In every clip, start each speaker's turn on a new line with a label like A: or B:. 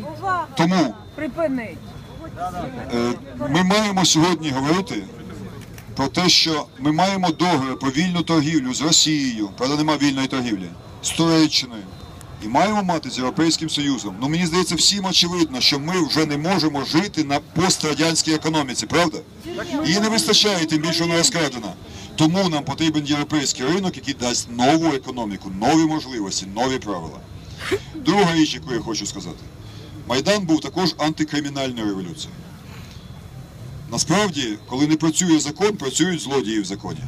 A: Припинить.
B: Тому
A: Припинить.
B: Е, Ми маємо сьогодні говорити про те, що ми маємо договір про вільну торгівлю з Росією, правда, немає вільної торгівлі, з Туреччиною. І маємо мати з Європейським Союзом. Ну мені здається, всім очевидно, що ми вже не можемо жити на пострадянській економіці, правда? Її не вистачає, тим більше вона розкрадена. Тому нам потрібен європейський ринок, який дасть нову економіку, нові можливості, нові правила. Друга річ, яку я хочу сказати. Майдан був також антикримінальною революцією. Насправді, коли не працює закон, працюють злодії в законі.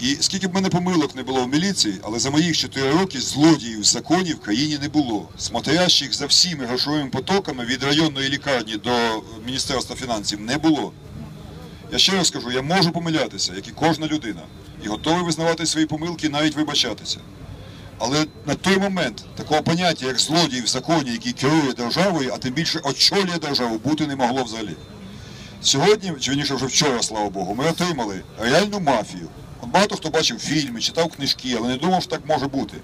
B: І скільки б мене помилок не було в міліції, але за моїх 4 роки злодіїв в законі в країні не було. Смотрящих за всіми грошовими потоками від районної лікарні до Міністерства фінансів не було. Я ще раз кажу, я можу помилятися, як і кожна людина, і готовий визнавати свої помилки навіть вибачатися. Але на той момент такого поняття, як злодій в законі, який керує державою, а тим більше очолює державу, бути не могло взагалі. Сьогодні, чи вірніше вже вчора, слава Богу, ми отримали реальну мафію. От багато хто бачив фільми, читав книжки, але не думав, що так може бути.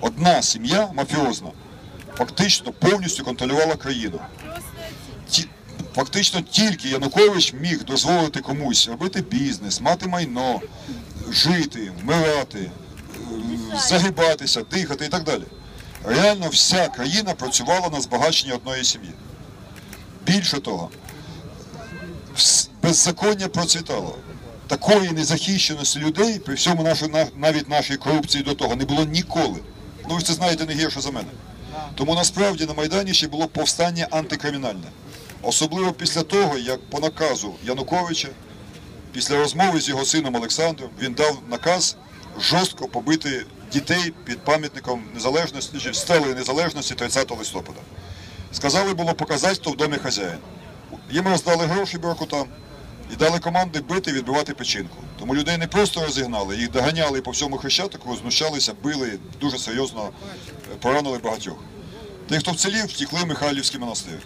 B: Одна сім'я мафіозна фактично повністю контролювала країну. Фактично тільки Янукович міг дозволити комусь робити бізнес, мати майно, жити, вмирати, загибатися, дихати і так далі. Реально вся країна працювала на збагачення одної сім'ї. Більше того, беззаконня процвітало. Такої незахищеності людей, при всьому нашій, на- навіть нашій корупції до того, не було ніколи. Ну ви це знаєте не гірше за мене. Тому насправді на Майдані ще було повстання антикримінальне. Особливо після того, як по наказу Януковича, після розмови з його сином Олександром, він дав наказ жорстко побити дітей під пам'ятником незалежності, чи стелею незалежності 30 листопада. Сказали було показати, хто в домі хазяїн. Їм роздали гроші бюрокутам і дали команди бити, відбивати печінку. Тому людей не просто розігнали, їх доганяли по всьому хрещатику, знущалися, били, дуже серйозно е, поранили багатьох. Тих, хто вцілів, втікли в Михайлівський монастир.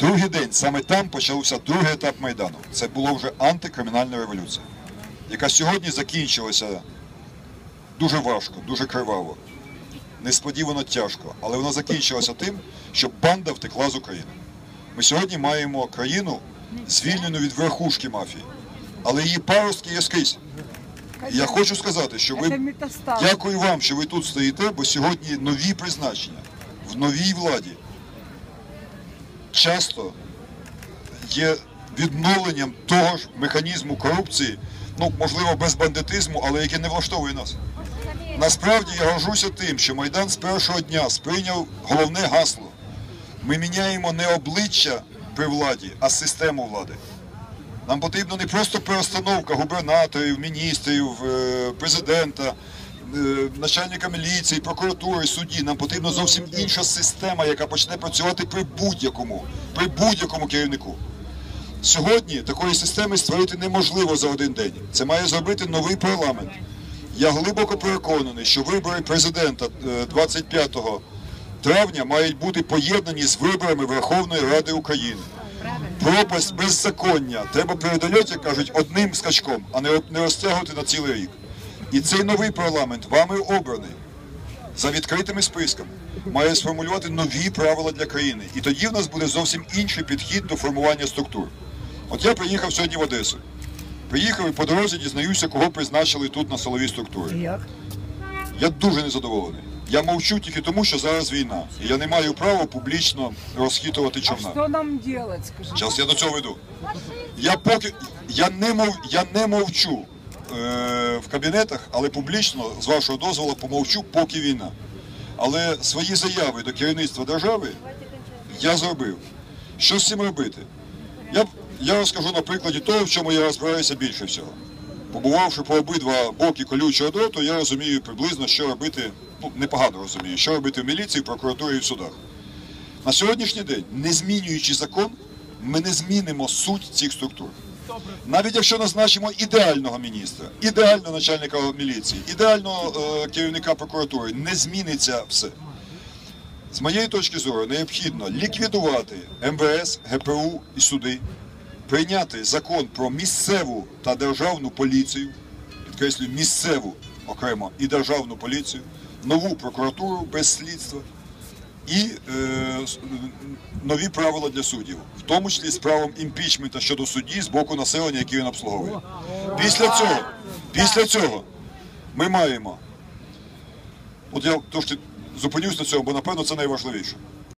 B: Другий день, саме там почався другий етап Майдану. Це була вже антикримінальна революція, яка сьогодні закінчилася дуже важко, дуже криваво, несподівано тяжко, але вона закінчилася тим, що банда втекла з України. Ми сьогодні маємо країну звільнену від верхушки мафії, але її паростки є скрізь. І я хочу сказати, що ви. Дякую вам, що ви тут стоїте, бо сьогодні нові призначення в новій владі часто є відновленням того ж механізму корупції, ну можливо без бандитизму, але який не влаштовує нас. Насправді я горжуся тим, що Майдан з першого дня сприйняв головне гасло. Ми міняємо не обличчя при владі, а систему влади. Нам потрібна не просто перестановка губернаторів, міністрів, е, президента, е, начальника міліції, прокуратури, судді. Нам потрібна зовсім інша система, яка почне працювати при будь-якому, при будь-якому керівнику. Сьогодні такої системи створити неможливо за один день. Це має зробити новий парламент. Я глибоко переконаний, що вибори президента е, 25 травня мають бути поєднані з виборами Верховної Ради України. Пропасть беззаконня треба як кажуть, одним скачком, а не розтягувати на цілий рік. І цей новий парламент вами обраний за відкритими списками має сформулювати нові правила для країни. І тоді в нас буде зовсім інший підхід до формування структур. От я приїхав сьогодні в Одесу. Приїхав і по дорозі дізнаюся, кого призначили тут на силові структури.
A: Як?
B: Я дуже незадоволений. Я мовчу тільки тому, що зараз війна. І я не маю права публічно розхитувати
A: А
B: човна.
A: що нам делать, скажи?
B: Зараз я до цього веду. Я поки я не мов я не мовчу е, в кабінетах, але публічно, з вашого дозволу, помовчу, поки війна. Але свої заяви до керівництва держави я зробив. Що з цим робити? Я, я розкажу на прикладі того, в чому я розбираюся більше всього. Побувавши по обидва боки колючого дроту, я розумію приблизно, що робити, ну непогано розумію, що робити в міліції, прокуратурі і в судах. На сьогоднішній день, не змінюючи закон, ми не змінимо суть цих структур. Навіть якщо назначимо ідеального міністра, ідеального начальника міліції, ідеального е, керівника прокуратури, не зміниться все. З моєї точки зору, необхідно ліквідувати МВС, ГПУ і суди, прийняти закон про місцеву та державну поліцію, підкреслюю, місцеву окремо і державну поліцію, нову прокуратуру без слідства, і е, нові правила для суддів, в тому числі з правом імпічмента щодо судді з боку населення, яке він обслуговує. Після цього, після цього ми маємо. От я трошки зупинюсь на цьому, бо напевно це найважливіше.